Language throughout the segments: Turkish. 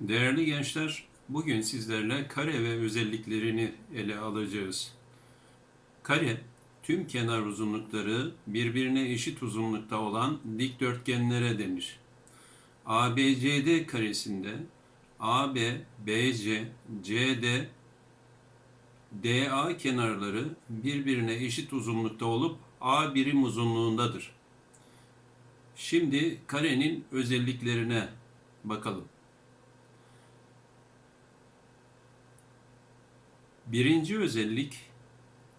Değerli gençler, bugün sizlerle kare ve özelliklerini ele alacağız. Kare, tüm kenar uzunlukları birbirine eşit uzunlukta olan dikdörtgenlere denir. ABCD karesinde AB, BC, CD, DA kenarları birbirine eşit uzunlukta olup A birim uzunluğundadır. Şimdi karenin özelliklerine bakalım. Birinci özellik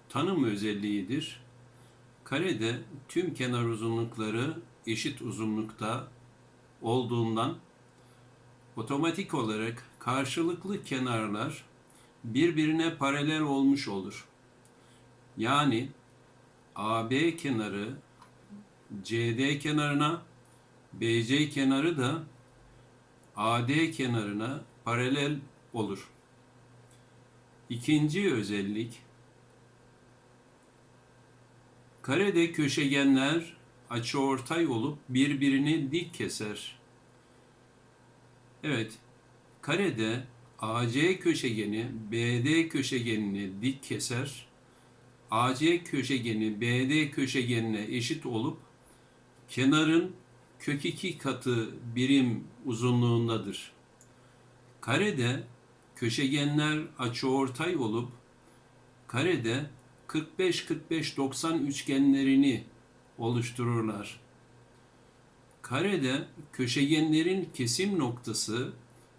tanım özelliğidir. Karede tüm kenar uzunlukları eşit uzunlukta olduğundan otomatik olarak karşılıklı kenarlar birbirine paralel olmuş olur. Yani AB kenarı CD kenarına, BC kenarı da AD kenarına paralel olur. İkinci özellik karede köşegenler açıortay olup birbirini dik keser. Evet, karede AC köşegeni BD köşegenini dik keser. AC köşegeni BD köşegenine eşit olup kenarın kök 2 katı birim uzunluğundadır. Karede köşegenler açıortay olup karede 45-45-90 üçgenlerini oluştururlar. Karede köşegenlerin kesim noktası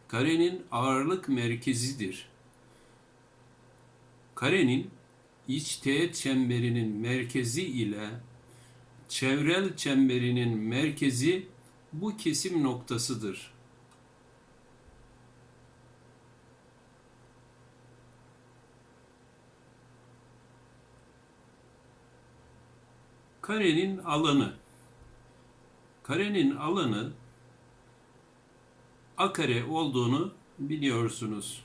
karenin ağırlık merkezidir. Karenin iç teğet çemberinin merkezi ile çevrel çemberinin merkezi bu kesim noktasıdır. Karenin alanı. Karenin alanı a kare olduğunu biliyorsunuz.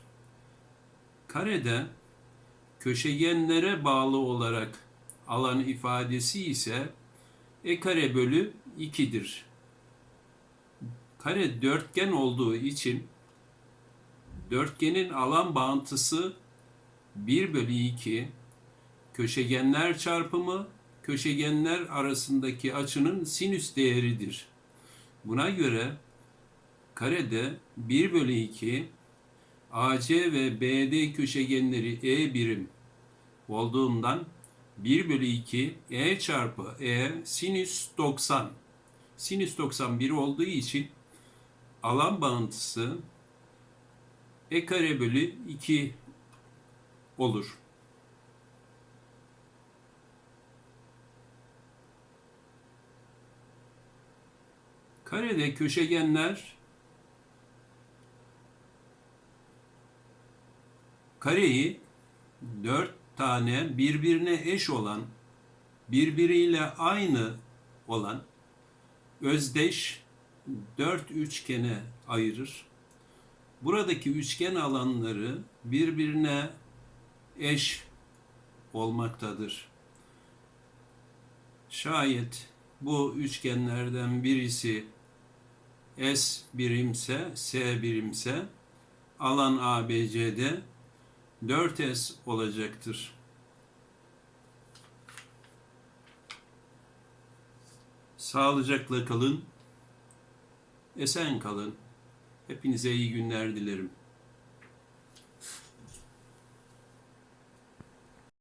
Karede köşegenlere bağlı olarak alan ifadesi ise e kare bölü 2'dir. Kare dörtgen olduğu için dörtgenin alan bağıntısı 1 bölü 2 köşegenler çarpımı köşegenler arasındaki açının sinüs değeridir. Buna göre karede 1 bölü 2 AC ve BD köşegenleri E birim olduğundan 1 bölü 2 E çarpı E sinüs 90. Sinüs 91 olduğu için alan bağıntısı E kare bölü 2 olur. Karede köşegenler kareyi dört tane birbirine eş olan, birbiriyle aynı olan özdeş dört üçgene ayırır. Buradaki üçgen alanları birbirine eş olmaktadır. Şayet bu üçgenlerden birisi S birimse, S birimse alan ABC'de 4S olacaktır. Sağlıcakla kalın, esen kalın. Hepinize iyi günler dilerim.